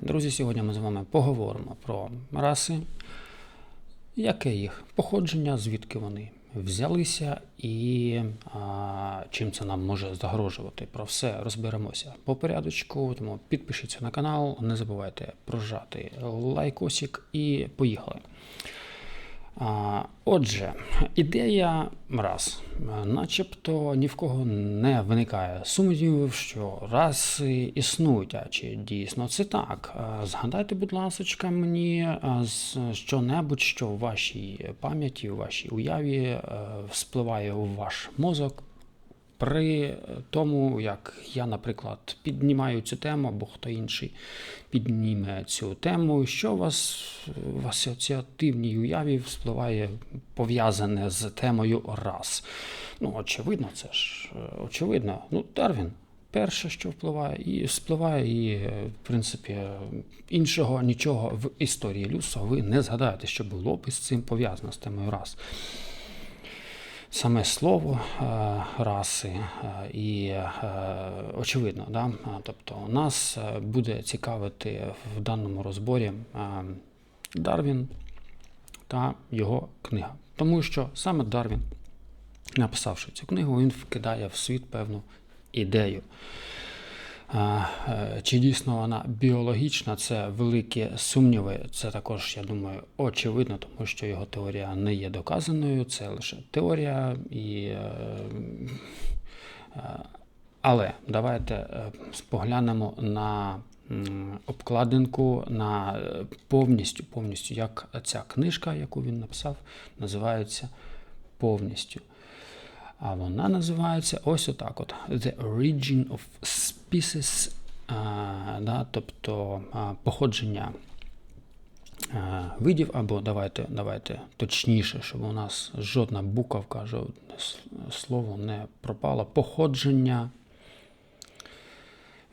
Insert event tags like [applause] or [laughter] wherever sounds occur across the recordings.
Друзі, сьогодні ми з вами поговоримо про раси, яке їх походження, звідки вони взялися і а, чим це нам може загрожувати. Про все розберемося по порядочку. Тому підпишіться на канал, не забувайте прожати лайкосик і поїхали. Отже, ідея раз, начебто ні в кого не виникає сумнівів, що раси існують. А чи дійсно це так? Згадайте, будь ласка, мені що-небудь, що в вашій пам'яті, в вашій уяві вспливає у ваш мозок. При тому, як я, наприклад, піднімаю цю тему, або хто інший підніме цю тему, що у вас в асоціативній уяві вспливає пов'язане з темою раз. Ну, очевидно, це ж очевидно. Ну, Дарвін. Перше, що впливає, і впливає, і, в принципі, іншого нічого в історії людства ви не згадаєте, що було б із цим пов'язано з темою раз саме слово е, раси е, і е, очевидно, да? тобто нас буде цікавити в даному розборі Дарвін та його книга. Тому що саме Дарвін, написавши цю книгу, він вкидає в світ певну ідею. Е, Чи дійсно вона біологічна, це великі сумніви. Це також, я думаю, очевидно, тому що його теорія не є доказаною, це лише теорія. І, е, е, але давайте поглянемо на обкладинку, на повністю, повністю, як ця книжка, яку він написав, називається повністю. А вона називається ось отак: от The Origin of Species, а, да, тобто а, походження а, видів, або давайте, давайте точніше, щоб у нас жодна буковка, жодне слово не пропало. Походження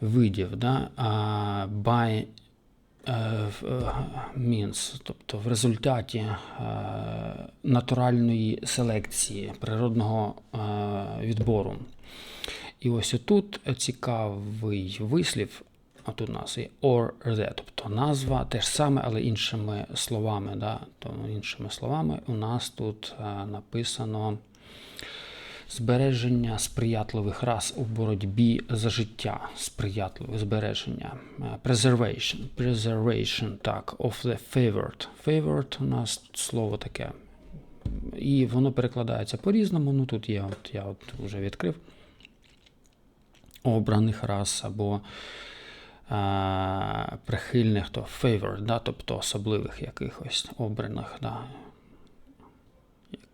видів. Да, а, by е, е, тобто в результаті е, натуральної селекції природного відбору. І ось тут цікавий вислів. Тут у нас є or the, тобто назва те ж саме, але іншими словами. Да? Тому іншими словами, у нас тут написано збереження сприятливих рас у боротьбі за життя, сприятливе збереження, Е, preservation, preservation, так, of the favored. Favored у нас слово таке. І воно перекладається по-різному. Ну тут є, от я от вже відкрив обраних рас або е, прихильних, то favored, да, тобто особливих якихось обраних, да,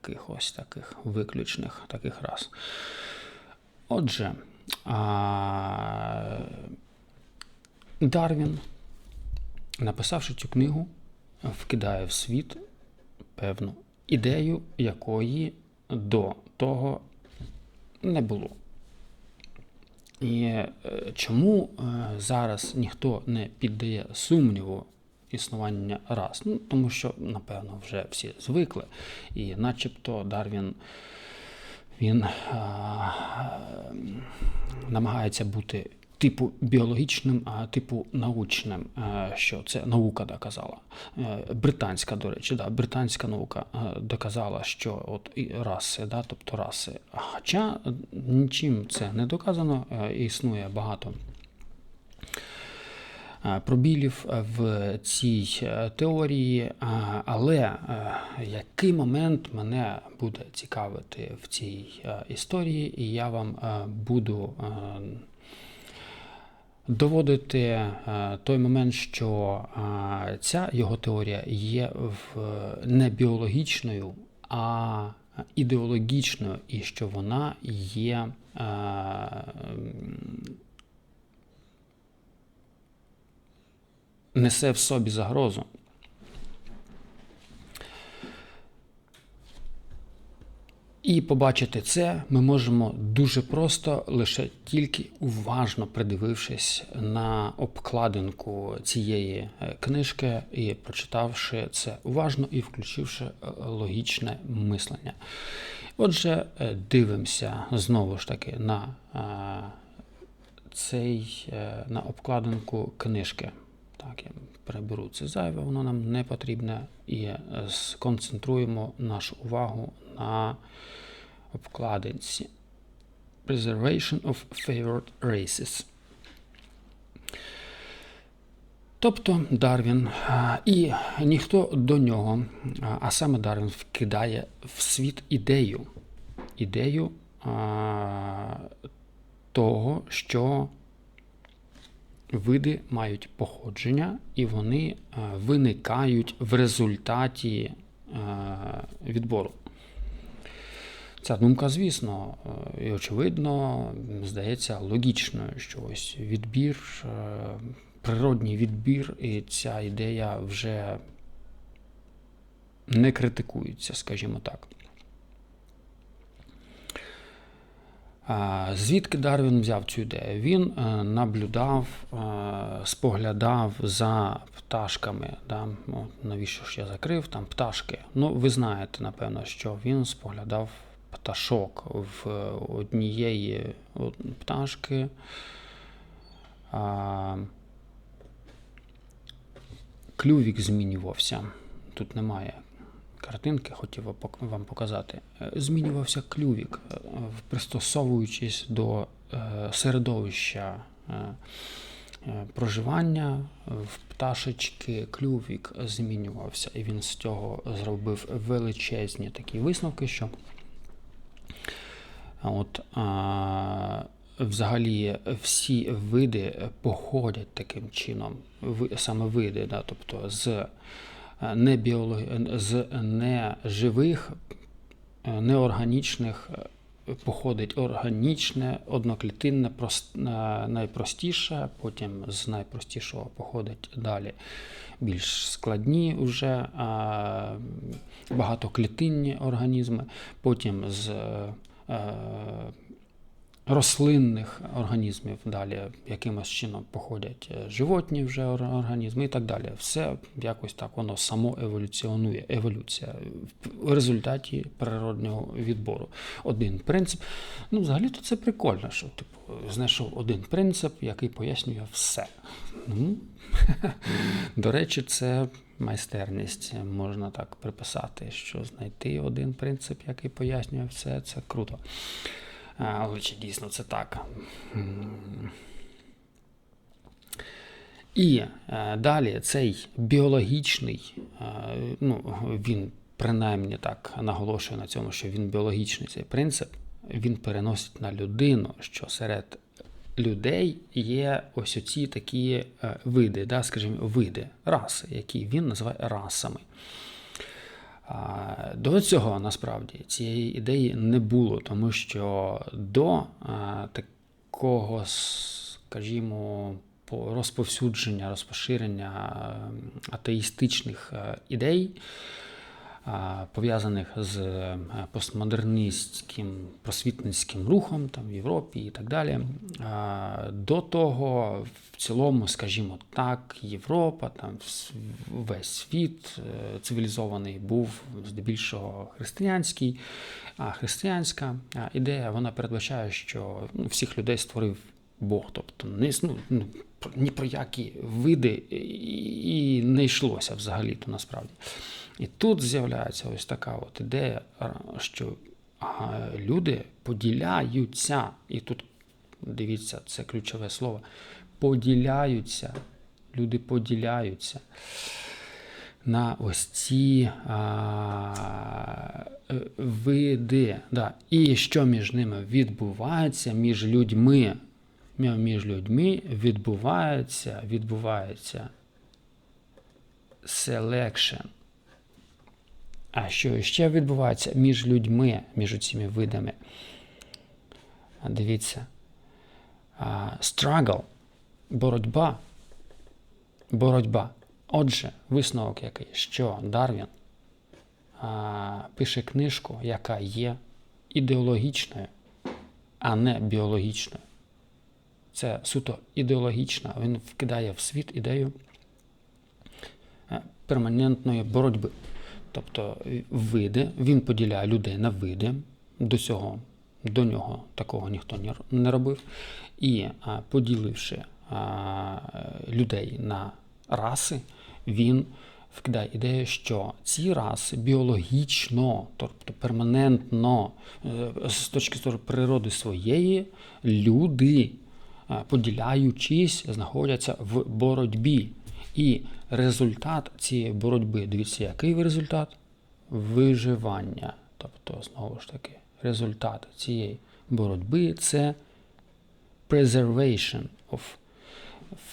якихось таких виключних таких рас. Отже, а, Дарвін, написавши цю книгу, вкидає в світ певну ідею, якої до того не було. І е, чому е, зараз ніхто не піддає сумніву існування рас? Ну, тому що, напевно, вже всі звикли. І начебто Дарвін він а, намагається бути типу біологічним, а типу научним, е, що це наука доказала. Е, Британська, до речі, да, британська наука е, доказала, що от і раси, да, тобто раси. Хоча нічим це не доказано, е, існує багато пробілів в цій е, теорії, е, але е, який момент мене буде цікавити в цій е, історії, і я вам е, буду е, доводити е, той момент, що е, ця його теорія є не біологічною, а ідеологічною, і що вона є. Несе в собі загрозу. І побачити це ми можемо дуже просто, лише тільки уважно придивившись на обкладинку цієї е, книжки і прочитавши це уважно і включивши е, логічне мислення. Отже, е, дивимося знову ж таки на цей, на обкладинку книжки. Так, я переберу це зайве, воно нам не потрібне, і е, сконцентруємо нашу увагу на обкладинці. Preservation of favored races. Тобто Дарвін і ніхто до нього, а, а саме Дарвін вкидає в світ ідею, ідею а, того, що види мають походження і вони виникають в результаті відбору. Ця думка, звісно, е, і очевидно, здається логічною, що ось відбір, е, природній відбір, і ця ідея вже не критикується, скажімо так. Звідки Дарвін взяв цю ідею? Він е, наблюдав, е, споглядав за пташками. Да? От, навіщо ж я закрив там пташки? Ну, ви знаєте, напевно, що він споглядав пташок в однієї пташки. Клювік змінювався. Тут немає картинки, хотів вам показати. Е, Змінювався клювік, е, пристосовуючись до е, середовища проживання в пташечки клювік змінювався, і він з цього зробив величезні такі висновки, що от взагалі всі види походять таким чином, саме види, да, тобто з небіолог... з неживих, неорганічних походить органічне, одноклітинне, прост... найпростіше, потім з найпростішого походить далі більш складні вже багатоклітинні організми, потім з рослинних організмів далі якимось чином походять е, животні вже організми і так далі. Все якось так воно само еволюціонує. Еволюція в результаті природнього відбору. Один принцип. Ну, взагалі-то це прикольно, що типу, знайшов один принцип, який пояснює все. Ну, [laughs] До речі, це майстерність можна так приписати, що знайти один принцип, який пояснює все, це круто. Але чи дійсно це так? І е, далі цей біологічний, е, ну, він принаймні так наголошує на цьому, що він біологічний цей принцип, він переносить на людину, що серед людей є ось оці такі е, види, да, скажімо, види, раси, які він називає расами. До цього насправді цієї ідеї не було, тому що до такого, скажімо, розповсюдження, розпоширення атеїстичних ідей пов'язаних з е, постмодерністським просвітницьким рухом там в Європі і так далі. До того, в цілому, скажімо так, Європа, там весь світ е, цивілізований був здебільшого християнський. А християнська ідея вона передбачає, що ну, всіх людей створив Бог, тобто не ну, ну, ні про які види і не йшлося взагалі-то насправді. І тут з'являється ось така от ідея, що люди поділяються, і тут дивіться, це ключове слово. Поділяються, люди поділяються на ось ці а, види. Да. І що між ними відбувається, між людьми, між людьми відбувається, відбувається selection. А що ще відбувається між людьми, між цими видами? Дивіться. Struggle, боротьба. Боротьба. Отже, висновок який, що Дарвін а, пише книжку, яка є ідеологічною, а не біологічною. Це суто ідеологічна. Він вкидає в світ ідею перманентної боротьби. Тобто види, він поділяє людей на види, до цього до нього такого ніхто не робив. І поділивши людей на раси, він вкидає ідею, що ці раси біологічно, тобто перманентно, е, з точки зору природи своєї, люди, е, поділяючись, знаходяться в боротьбі. І результат цієї боротьби, дивіться, який результат? Виживання. Тобто, знову ж таки, результат цієї боротьби це preservation of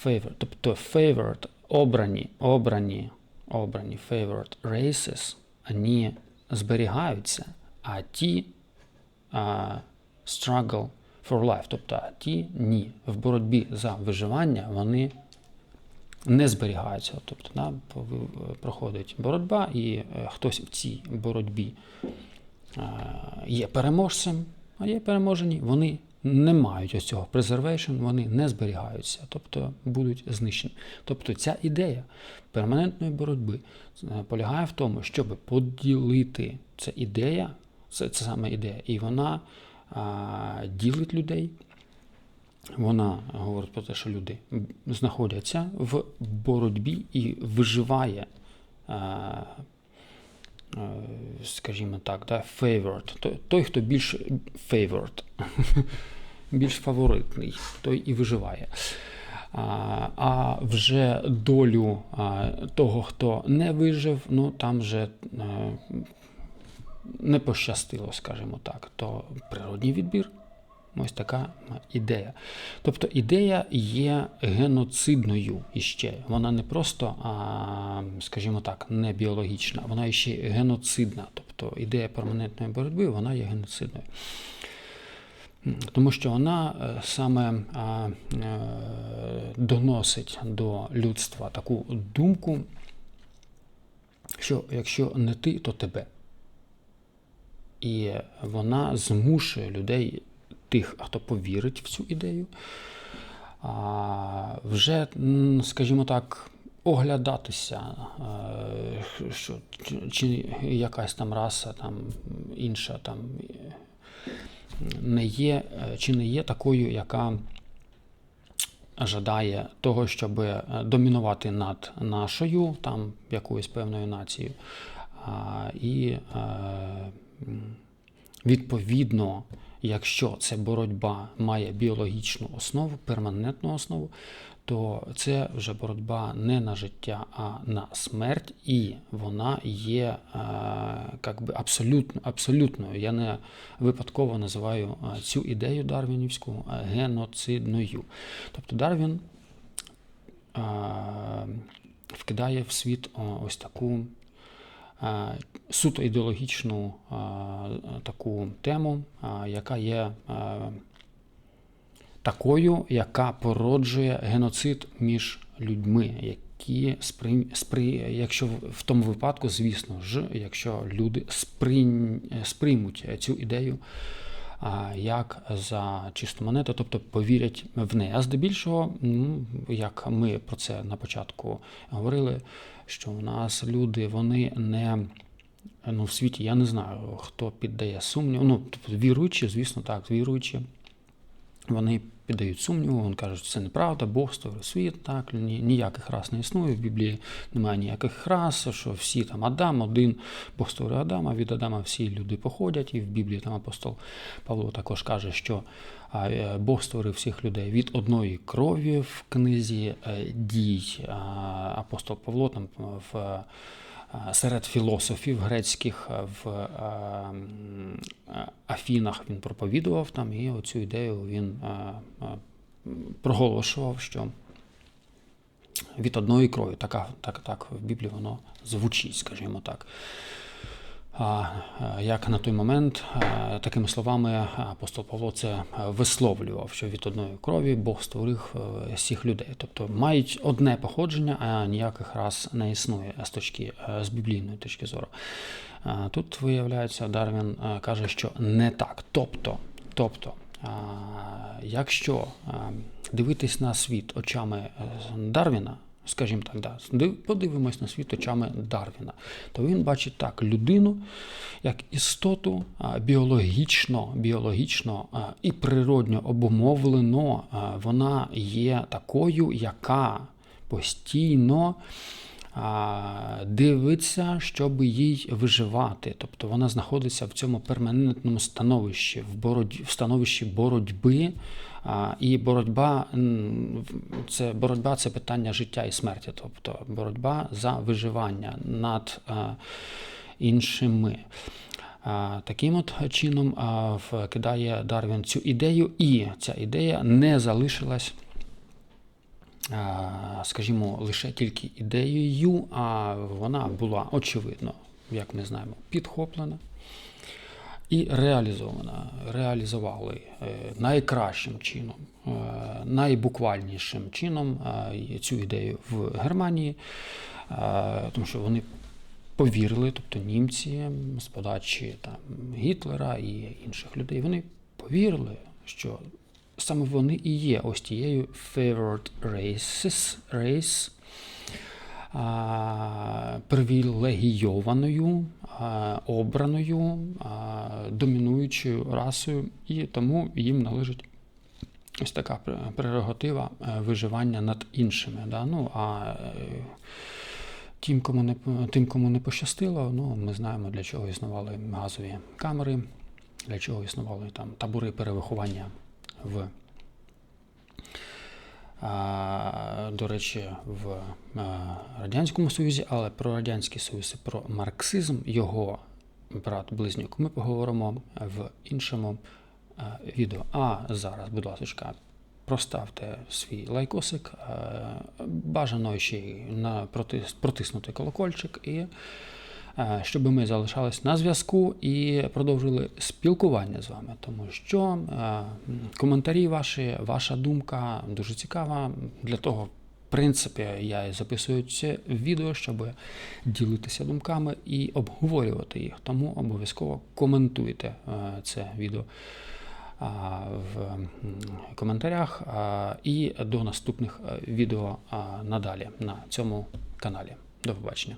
favor, тобто favored, обрані, обрані, обрані favored races, вони зберігаються, а ті а, struggle for life, тобто ті ні. В боротьбі за виживання вони не зберігаються. Тобто да, проходить боротьба, і е, хтось в цій боротьбі е, є переможцем, а є переможені, вони не мають ось цього preservation, вони не зберігаються, тобто будуть знищені. Тобто ця ідея перманентної боротьби е, полягає в тому, щоб поділити це ідея, це, це саме ідея, і вона ділить людей. Вона говорить про те, що люди знаходяться в боротьбі і виживає, скажімо так, да, favored. Той- хто більш favored, [laughs] більш фаворитний, той і виживає. А, вже долю того, хто не вижив, ну там вже не пощастило, скажімо так, то природній відбір. Ось така ідея. Тобто ідея є геноцидною іще. Вона не просто, а, скажімо так, не біологічна, вона ще геноцидна. Тобто ідея перманентної боротьби вона є геноцидною. Тому що вона е, саме е, доносить до людства таку думку, що якщо не ти, то тебе. І вона змушує людей, тих, хто повірить в цю ідею, вже, скажімо так, оглядатися, що чи, якась там раса, там інша там не є, чи не є такою, яка жадає того, щоб е, домінувати над нашою, там якоюсь певною нацією. І е, відповідно, якщо ця боротьба має біологічну основу, перманентну основу, то це вже боротьба не на життя, а на смерть, і вона є е, би абсолютно, абсолютною. Я не випадково називаю е, цю ідею дарвінівську е, геноцидною. Тобто Дарвін вкидає в світ ось таку суто ідеологічну е, таку тему, е, яка є е, такою, яка породжує геноцид між людьми, які сприй... Спри... якщо в- тому випадку, звісно ж, якщо люди сприй... сприймуть цю ідею як за чисту монету, тобто повірять в неї. А здебільшого, ну, як ми про це на початку говорили, що у нас люди вони не ну, в світі, я не знаю, хто піддає сумніву. Ну, тобто віруючі, звісно, так, віруючі. Вони піддають сумніву, вони кажуть, що це неправда, Бог створив світ, так, ні- ніяких рас не існує, в Біблії немає ніяких рас, що всі там Адам, один, Бог створив Адама, від Адама всі люди походять, і в Біблії там апостол Павло також каже, що е, Бог створив всіх людей від одної крові в книзі е, дій. Апостол Павло там в серед філософів грецьких в Афінах він проповідував там, і оцю ідею він проголошував, що від одної крові, така, так, так в Біблії воно звучить, скажімо так. Як на той момент такими словами апостол Павло це висловлював, що від одної крові Бог створив е, всіх людей. Тобто мають одне походження, а ніяких раз не існує з точки е, з біблійної точки зору. Тут виявляється, Дарвін е, каже, що не так. Тобто, тобто, якщо дивитись на світ очами Дарвіна, скажімо так, да, подивимось на світ очами Дарвіна, то він бачить так людину як істоту біологічно, біологічно і природньо обумовлено, вона є такою, яка постійно дивиться, щоб їй виживати. Тобто вона знаходиться в цьому перманентному становищі, в, бороть... в становищі боротьби. І боротьба це боротьба це питання життя і смерті, тобто боротьба за виживання над іншими. Таким от чином вкидає Дарвін цю ідею, і ця ідея не залишилась, скажімо, лише тільки ідеєю, а вона була очевидно, як ми знаємо, підхоплена і реалізована. Реалізували е, найкращим чином, е, найбуквальнішим чином е, цю ідею в Германії, тому що вони повірили, тобто німці з подачі там, Гітлера і інших людей, вони повірили, що саме вони і є ось тією favored races, race, а, привілегійованою, а, обраною, а, домінуючою расою, і тому їм належить ось така прерогатива е, виживання над іншими. Да? Ну, а е, тим, кому не, тим, кому не пощастило, ну, ми знаємо, для чого існували газові камери, для чого існували там табори перевиховання в до речі, в Радянському Союзі, але про Радянський Союз і про марксизм, його брат-близнюк, ми поговоримо в іншому відео. А зараз, будь ласка, проставте свій лайкосик, бажано ще протиснути колокольчик і щоб ми залишались на зв'язку і продовжили спілкування з вами, тому що е, коментарі ваші, ваша думка дуже цікава. Для того, в принципі, я і записую це відео, щоб ділитися думками і обговорювати їх. Тому обов'язково коментуйте е, це відео в коментарях і до наступних е, відео надалі на цьому каналі. До побачення.